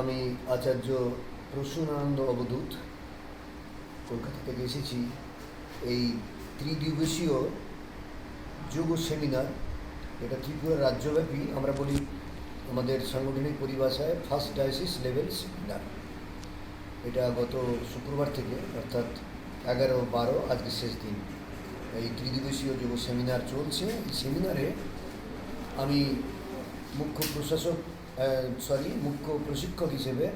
আমি আচার্য প্রসূনানন্দ অবদূত, কলকাতা থেকে এসেছি এই ত্রিদিবসীয় যোগ সেমিনার। এটা ত্রিপুরা রাজ্যব্যাপী, আমরা বলি আমাদের সাংগঠনিক পরিভাষায় ফার্স্ট ডায়াসিস লেভেল সেমিনার। এটা গত শুক্রবার থেকে, অর্থাৎ এগারো বারো, আজকে শেষ দিন। এই ত্রিদিবসীয় যোগ সেমিনার চলছে। এই সেমিনারে আমি মুখ্য প্রশাসক সরি মুখ্য প্রশিক্ষক হিসেবে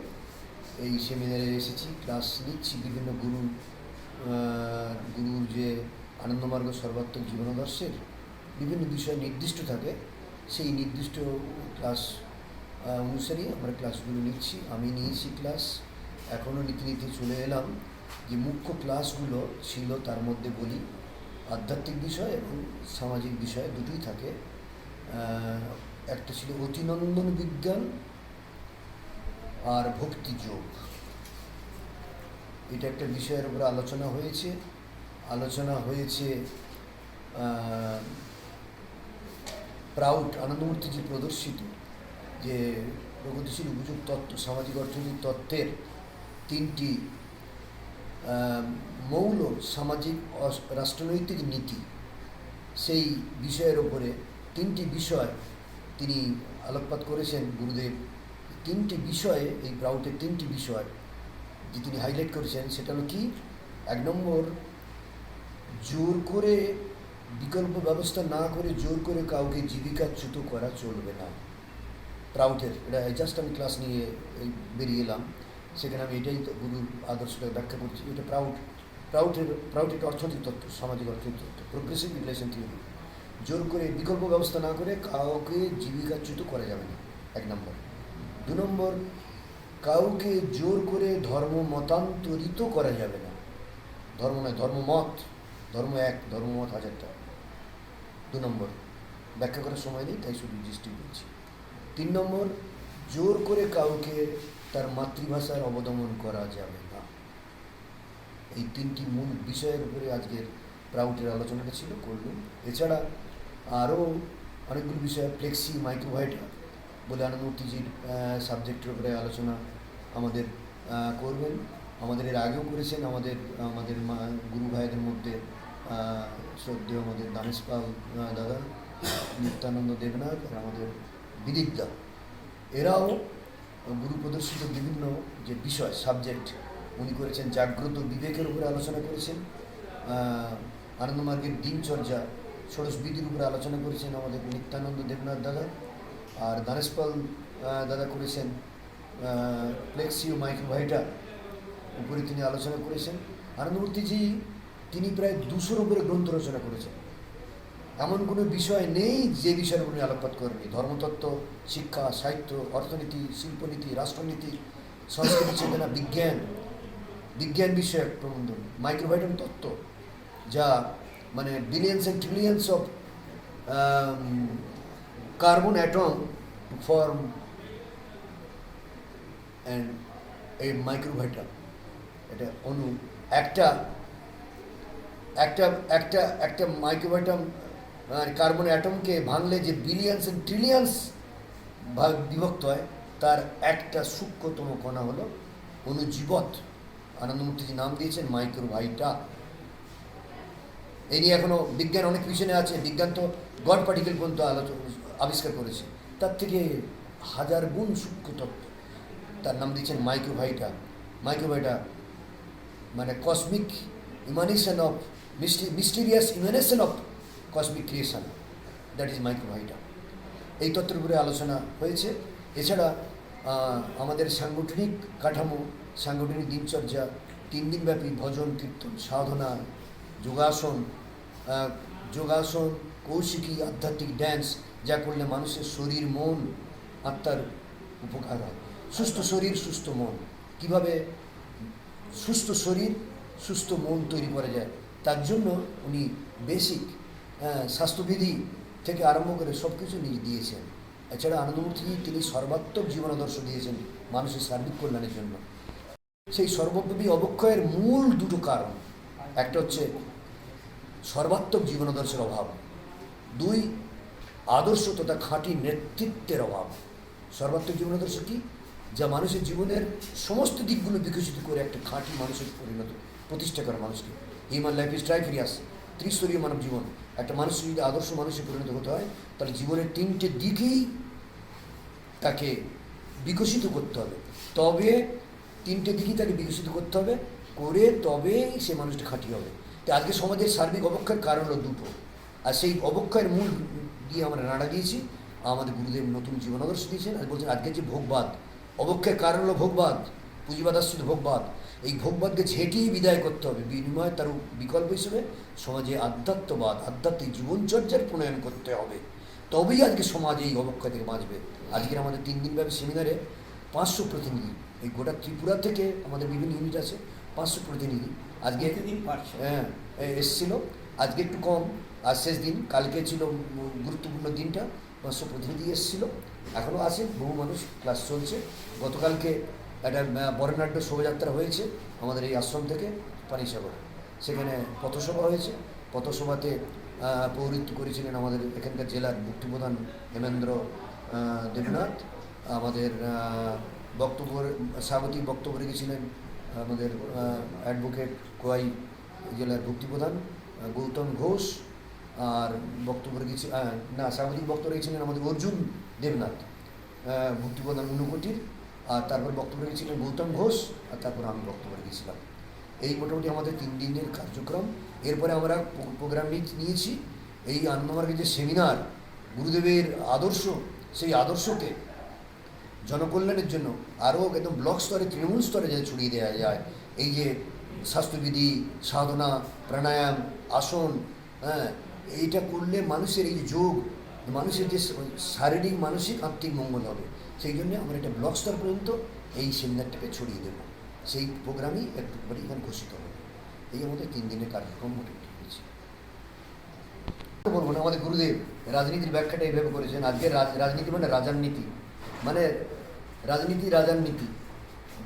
এই সেমিনারে এসেছি ক্লাস নিচ্ছি বিভিন্ন গুরু গুরুর যে আনন্দমার্গ সর্বাত্মক জীবনাদর্শের বিভিন্ন বিষয় নির্দিষ্ট থাকে, সেই নির্দিষ্ট ক্লাস অনুসারেই আমরা ক্লাসগুলো নিচ্ছি। আমি নিয়েছি ক্লাস এখনও নিতে নিতে চলে এলাম যে মুখ্য ক্লাসগুলো ছিল তার মধ্যে বলি, আধ্যাত্মিক বিষয় এবং সামাজিক বিষয় দুটোই থাকে। একটা ছিল অতিনন্দন বিজ্ঞান আর ভক্তিযোগ এটা একটা বিষয়ের উপরে আলোচনা হয়েছে। আলোচনা হয়েছে প্রাউড আনন্দমূর্তিজি প্রদর্শিত, যে প্রগতিশীল উপযোগ তত্ত্ব, সামাজিক অর্থনৈতিক তত্ত্বের তিনটি মৌল সামাজিক রাষ্ট্রনৈতিক নীতি, সেই বিষয়ের ওপরে তিনটি বিষয় তিনি আলোকপাত করেছেন গুরুদেব। তিনটি বিষয়ে, এই প্রাউটের তিনটি বিষয় যে তিনি হাইলাইট করেছেন, সেটা হলো কি? এক নম্বর, জোর করে বিকল্প ব্যবস্থা না করে জোর করে কাউকে জীবিকাচ্যুত করা চলবে না। প্রাউটের এটা জাস্ট আমি ক্লাস নিয়ে বেরিয়ে এলাম। সেখানে আমি এটাই গুরুর আদর্শটা ব্যাখ্যা করছি। এটা প্রাউড প্রাউটের প্রাউটের অর্থনৈতিক তত্ত্ব, সামাজিক অর্থনৈতিক তত্ত্ব প্রোগ্রেসিভ রিলেশন থিওরি জোর করে বিকল্প ব্যবস্থা না করে কাউকে জীবিকাচ্যুত করা যাবে না। এক নম্বর। দু নম্বর, কাউকে জোর করে ধর্ম মতান্তরিত করা যাবে না। ধর্ম নয় ধর্মমত ধর্ম এক ধর্মমত হাজারটা। দু নম্বর, ব্যাখ্যা করার সময় নেই, তাই শুধু দৃষ্টি বলছি তিন নম্বর, জোর করে কাউকে তার মাতৃভাষার অবদমন করা যাবে না। এই তিনটি মূল বিষয়ের উপরে আজকের প্রাউটের আলোচনাটা ছিল, করলাম। এছাড়া আরও অনেকগুলো বিষয় ফ্লেক্সি মাইক্রোভাইটা বলে আনন্দমূর্তিজির সাবজেক্টের উপরে আলোচনা আমাদের করবেন। আমাদের এর আগেও করেছেন, আমাদের আমাদের গুরু ভাইদের মধ্যে শ্রদ্ধেয় আমাদের দানেশ পাল দাদা, নিত্যানন্দ দেবনাথ আর আমাদের বিদিকদা এরাও গুরু প্রদর্শিত বিভিন্ন যে বিষয় সাবজেক্ট উনি করেছেন, জাগ্রত বিবেকের উপরে আলোচনা করেছেন। আনন্দমার্গের দিনচর্যা ষোড়শ বিধির উপরে আলোচনা করেছেন আমাদের নিত্যানন্দ দেবনাথ দাদা আর দানেশপাল দাদা করেছেন ফ্লেক্সিও মাইক্রোভাইটা উপরে তিনি আলোচনা করেছেন। আনন্দমূর্তিজি তিনি প্রায় দুশোর উপরে গ্রন্থ রচনা করেছেন। এমন কোনো বিষয় নেই যে বিষয়ের উনি আলোকপাত করেননি। ধর্মতত্ত্ব, শিক্ষা, সাহিত্য, অর্থনীতি, শিল্পনীতি, রাষ্ট্রনীতি, সংস্কৃতি, চেতনা, বিজ্ঞান বিজ্ঞান বিষয়ক প্রবন্ধ মাইক্রোভাইটাম তত্ত্ব, যা মানে billions and trillions of carbon atom and এই মাইক্রোভাইটাম এটা অণু। একটা একটা একটা একটা মাইক্রোভাইটাম কার্বন অ্যাটমকে ভাঙলে যে বিলিয়ন্স অ্যান্ড ট্রিলিয়ন্স ভাগ বিভক্ত হয়, তার একটা সূক্ষ্মতম কণা হলো অনুজীবত আনন্দমূর্তিজি নাম দিয়েছেন মাইক্রোভাইটা এই নিয়ে এখনও বিজ্ঞান অনেক পিছনে আছে, বিজ্ঞান তো গড পার্টিকেল পর্যন্ত আলোচনা আবিষ্কার করেছে। তার থেকে হাজার গুণ সূক্ষ্ম তত্ত্ব। তার নাম দিয়েছেন মাইক্রোভাইটা মাইক্রোভাইটা মানে cosmic emanation of mysterious emanation of cosmic creation that is microvita এই তত্ত্বের উপরে আলোচনা হয়েছে। এছাড়া আমাদের সাংগঠনিক কাঠামো, সাংগঠনিক দিনচর্যা, তিন দিনব্যাপী ভজন, কীর্তন, সাধনা, যোগাসন যোগাসন, কৌশিকী, আধ্যাত্মিক ড্যান্স যা করলে মানুষের শরীর, মন, আত্মার উপকার হয়। সুস্থ শরীর, সুস্থ মন। কীভাবে সুস্থ শরীর, সুস্থ মন তৈরি করা যায়? তার জন্য উনি বেসিক স্বাস্থ্যবিধি থেকে আরম্ভ করে সব কিছু নিজ দিয়েছেন। এছাড়া আনন্দমূর্তি তিনি সর্বাত্মক জীবনাদর্শ দিয়েছেন মানুষের সার্বিক কল্যাণের জন্য। সেই সর্বব্যাপী অবক্ষয়ের মূল দুটো কারণ, একটা হচ্ছে সর্বাত্মক জীবনাদর্শের অভাব। দুই, আদর্শ তথা খাঁটি নেতৃত্বের অভাব। সর্বাত্মক জীবনাদর্শ কি? যা মানুষের জীবনের সমস্ত দিকগুলো বিকশিত করে একটা খাঁটি মানুষের পরিণত, প্রতিষ্ঠা করে মানুষকে। হিউম্যান লাইফ ইজ ট্রাইফেরিয়াস ত্রিস্তরীয় মানব জীবন। একটা মানুষ যদি আদর্শ মানুষে পরিণত হতে হয়, তাহলে জীবনের তিনটে দিকেই তাকে বিকশিত করতে হবে। তবে তিনটে দিকই তাকে বিকশিত করতে হবে, করে তবেই সে মানুষটা খাঁটি হবে। আজকে সমাজের সার্বিক অবক্ষয়ের কারণ হলো দুটো। আর সেই অবক্ষয়ের মূল দিয়ে আমরা নাড়া দিয়েছি, আমাদের গুরুদেব নতুন জীবন আদর্শ দিয়েছেন, আর বলছেন, আজকের যে ভোগবাদ, অবক্ষয়ের কারণ হলো ভোগবাদ, পুঁজিবাদ আশ্রিত ভোগবাদ। এই ভোগবাদকে ঝেঁটিয়ে বিদায় করতে হবে। বিনিময়ে তার বিকল্প হিসেবে সমাজে আধ্যাত্মবাদ, আধ্যাত্মিক জীবনচর্যার প্রণয়ন করতে হবে। তবেই আজকে সমাজ এই অবক্ষয় থেকে বাঁচবে। আজকের আমাদের তিন দিনব্যাপী সেমিনারে পাঁচশো প্রতিনিধি, এই গোটা ত্রিপুরা থেকে আমাদের বিভিন্ন ইউনিট আছে, পাঁচশো প্রতিনিধি। আজকে হ্যাঁ এসছিল। আজকে একটু কম আর শেষ দিন কালকে ছিল গুরুত্বপূর্ণ দিনটা পাঁচশো প্রতিনিধি এসেছিল। এখনও আছে বহু মানুষ ক্লাস চলছে। গতকালকে একটা আহ, বর্ণাঢ্য শোভাযাত্রা হয়েছে আমাদের এই আশ্রম থেকে পানিসাগর। সেখানে পথসভা হয়েছে। পথসভাতে পৌরোহিত্য করেছিলেন আমাদের এখানকার জেলার মুক্তিপ্রধান হেমেন্দ্র দেবনাথ। আমাদের বক্তব্য স্বাগতিক বক্তব্য রেখেছিলেন আমাদের অ্যাডভোকেট কোয়াই জেলার ভুক্তিপ্রধান আহ, গৌতম ঘোষ আর বক্তব্য রেখেছি না স্বাগতিক বক্তব্য রেখেছিলেন আমাদের অর্জুন দেবনাথ আহ, ভুক্তিপ্রধান ঊনকোটির আর তারপর বক্তব্য রেখেছিলেন গৌতম ঘোষ আর তারপর আমি বক্তব্য রেখেছিলাম। এই মোটামুটি আমাদের তিন দিনের কার্যক্রম। এরপরে আমরা প্রো- প্রোগ্রাম নিয়েছি। এই আনন্দমার্গের যে সেমিনার গুরুদেবের আদর্শ সেই আদর্শকে জনকল্যাণের জন্য আরও একদম ব্লক স্তরে তৃণমূল স্তরে যাতে ছড়িয়ে দেওয়া যায় এই যে স্বাস্থ্যবিধি, সাধনা, প্রাণায়াম, আসন হ্যাঁ এইটা করলে মানুষের এই যোগ, মানুষের যে শারীরিক, মানসিক, আত্মিক মঙ্গল হবে। সেই জন্য আমরা এটা ব্লক স্তর পর্যন্ত এই সেমিনারটাকে ছড়িয়ে দেবো। সেই প্রোগ্রামই একবারে এখানে ঘোষিত হবে। এই আমাদের তিন দিনের কার্যক্রম মোটামুটি হয়েছে। বলব না, আমাদের গুরুদেব রাজনীতির ব্যাখ্যাটা এইভাবে করেছেন। আজকে রাজ- রাজনীতি মানে রাজার নীতি। মানে রাজনীতি, রাজার নীতি।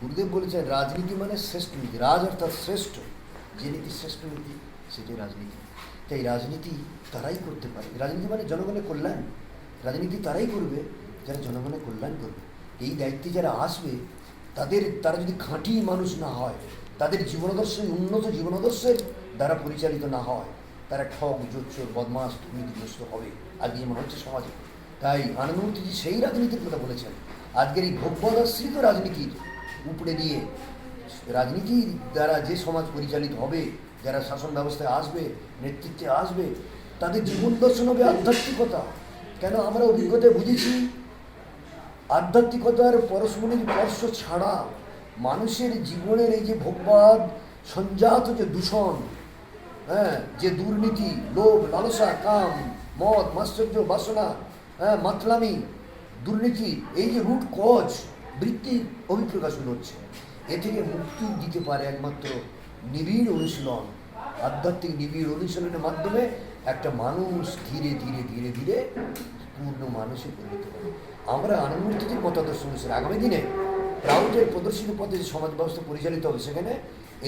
গুরুদেব বলেছেন, রাজনীতি মানে শ্রেষ্ঠ নীতি। রাজ অর্থাৎ শ্রেষ্ঠ। যে নীতি শ্রেষ্ঠ নীতি, সেটাই রাজনীতি। তাই রাজনীতি তারাই করতে পারে। রাজনীতি মানে জনগণের কল্যাণ। রাজনীতি তারাই করবে, যারা জনগণের কল্যাণ করবে। এই দায়িত্বে যারা আসবে, তাদের, তারা যদি খাঁটি মানুষ না হয়, তাদের জীবনাদর্শ উন্নত জীবনাদর্শের দ্বারা পরিচালিত না হয়, তারা ঠক জোচ্চোর বদমাস দুর্নীতিগ্রস্ত হবে। আজকে যেমন হচ্ছে সমাজে। তাই আনন্দমূর্তিজি সেই রাজনীতির কথা বলেছেন। আজকের এই ভোগবদাশ্রিত রাজনীতির উপরে দিয়ে রাজনীতির দ্বারা যে সমাজ পরিচালিত হবে, যারা শাসন ব্যবস্থায় আসবে, নেতৃত্বে আসবে, তাদের জীবন দর্শন হবে আধ্যাত্মিকতা। কেন আমরা অভিজ্ঞতায় বুঝেছি, আধ্যাত্মিকতার পরশমণির স্পর্শ ছাড়া মানুষের জীবনের এই যে ভোগবাদ, সঞ্জাত যে দূষণ হ্যাঁ যে দুর্নীতি, লোভ, লালসা, কাম, মদ মাশ্চর্য বাসনা হ্যাঁ মাতলামি, দুর্নীতি, এই যে রুট কজ বৃত্তির অভিপ্রকাশন হচ্ছে। এ থেকে মুক্তি দিতে পারে একমাত্র নিবিড় অনুশীলন, আধ্যাত্মিক নিবিড় অনুশীলনের মাধ্যমে একটা মানুষ ধীরে ধীরে ধীরে ধীরে পূর্ণ মানুষে পরিণত হবে। আমরা আনন্দমূর্তিদের মতাদর্শ অনুসারে আগামী দিনে প্রাউডের প্রদর্শিত পথে যে সমাজ ব্যবস্থা পরিচালিত হবে সেখানে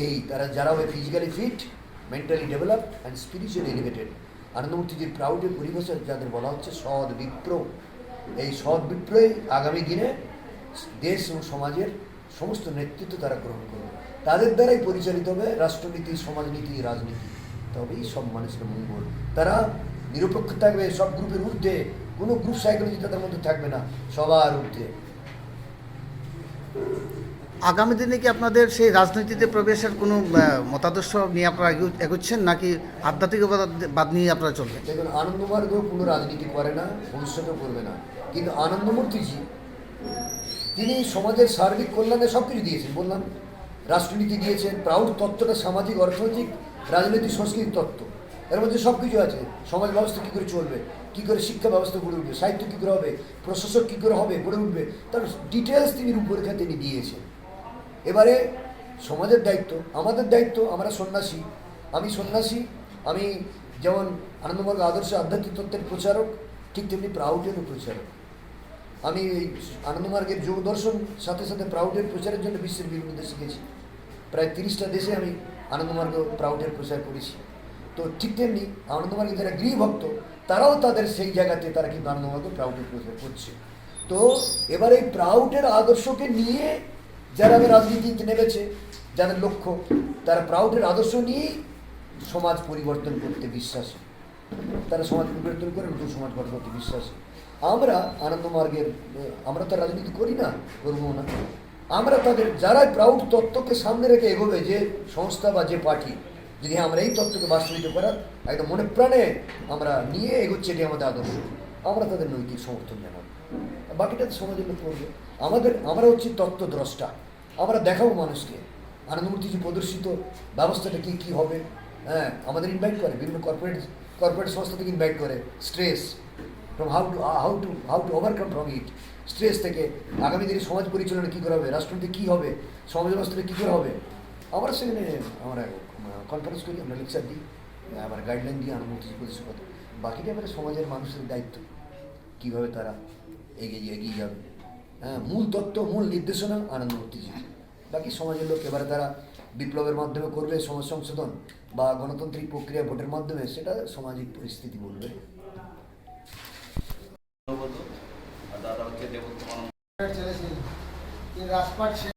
এই তারা যারা হবে physically fit mentally develop and spiritually elevated আনন্দমূর্তিজির প্রাউডের পরিভাষা যাদের বলা হচ্ছে সৎ বিপ্র। এই সৎ বিপ্রই আগামী দিনে দেশ এবং সমাজের সমস্ত নেতৃত্ব তারা গ্রহণ করবে। তাদের দ্বারাই পরিচালিত হবে রাষ্ট্রনীতি সমাজনীতি রাজনীতি। তবেই সব মানুষের মঙ্গল। তারা নিরপেক্ষ থাকবে সব গ্রুপের ঊর্ধ্বে। কোনো গ্রুপ সাইকোলজি তাদের মধ্যে থাকবে না সবার ঊর্ধ্বে। আগামী দিনে কি আপনাদের সেই রাজনীতিতে প্রবেশের কোনো মতাদর্শ নিয়ে আপনারা এগো- এগোচ্ছেন নাকি আধ্যাত্মিকবাদ নিয়ে আপনারা চলবেন? দেখুন আনন্দমার্গ কোনো রাজনীতি করে না ভবিষ্যতেও করবে না। কিন্তু আনন্দমূর্তিজি তিনি সমাজের সার্বিক কল্যাণে সব কিছু দিয়েছেন, বললাম। রাষ্ট্রনীতি দিয়েছেন প্রাউড তত্ত্বটা সামাজিক, অর্থনৈতিক, রাজনৈতিক, সংস্কৃতির তত্ত্ব। এর মধ্যে সব কিছু আছে। সমাজ ব্যবস্থা কী করে চলবে? কী করে শিক্ষা ব্যবস্থা গড়ে উঠবে? সাহিত্য কী করে হবে? প্রশাসক কী করে হবে? গড়ে উঠবে? তার ডিটেলস তিনি রূপরেখা তিনি দিয়েছেন। এবারে সমাজের দায়িত্ব, আমাদের দায়িত্ব, আমরা সন্ন্যাসী। আমি সন্ন্যাসী, আমি যেমন আনন্দমার্গ আদর্শ আধ্যাত্মিক তত্ত্বের প্রচারক, ঠিক তেমনি প্রাউডেরও প্রচারক। আমি এই আনন্দমার্গের যোগ দর্শন সাথে সাথে প্রাউডের প্রচারের জন্য বিশ্বের বিভিন্ন দেশে গেছি। প্রায় তিরিশটা দেশে আমি আনন্দমার্গ প্রাউডের প্রচার করেছি। তো ঠিক তেমনি আনন্দমার্গে যারা গৃহভক্ত, তারাও তাদের সেই জায়গাতে তারা কিন্তু আনন্দমার্গ প্রাউডের প্রচার করছে। তো এবার এই প্রাউডের আদর্শকে নিয়ে যারা রাজনীতিতে নেমেছে যাদের লক্ষ্য, তারা প্রাউডের আদর্শ নিয়েই সমাজ পরিবর্তন করতে বিশ্বাসী। তারা সমাজ পরিবর্তন করে নতুন সমাজ গঠন করতে বিশ্বাসী। আমরা আনন্দমার্গের আহ, আমরা তো রাজনীতি করি না করব না। আমরা তাদের যারা প্রাউড তত্ত্বকে সামনে রেখে এগোবে যে সংস্থা বা যে পার্টি যদি আমরা এই তত্ত্বকে বাস্তবিত করার একদম মনে প্রাণে আমরা নিয়ে এগোচ্ছি এটি আমাদের আদর্শ। আমরা তাদের নৈতিক সমর্থন জানাব। বাকিটা সমাজের লোক করবে। আমাদের আমরা হচ্ছি তত্ত্বদ্রষ্টা। আমরা দেখাবো মানুষকে আনন্দমূর্তি যে প্রদর্শিত ব্যবস্থাটা কী কী হবে হ্যাঁ আমাদের ইনভাইট করে বিভিন্ন কর্পোরেট কর্পোরেট সংস্থা থেকে ইনভাইট করে stress from how to how to how to overcome from it stress থেকে আগামী দিনে সমাজ পরিচালনা কী করে হবে? রাষ্ট্রনীতি কী হবে? সমাজ ব্যবস্থাটা কী করে হবে? আবার সেখানে আমরা কনফারেন্স করি, আমরা লেকচার দিই, আবার গাইডলাইন দিই প্রদর্শন কথা বাকিটা এবারে সমাজের মানুষের দায়িত্ব, কীভাবে তারা এগিয়ে এগিয়ে যাবে। হ্যাঁ মূল তত্ত্ব, মূল নির্দেশনা আনন্দমূর্তিজি বাকি সমাজের লোক এবারে তারা বিপ্লবের মাধ্যমে করবে, সমাজ সংশোধন বা গণতান্ত্রিক প্রক্রিয়া ভোটের মাধ্যমে, সেটা সামাজিক পরিস্থিতি বলবে। দাদা হচ্ছে দেবোত্তম রাজপাট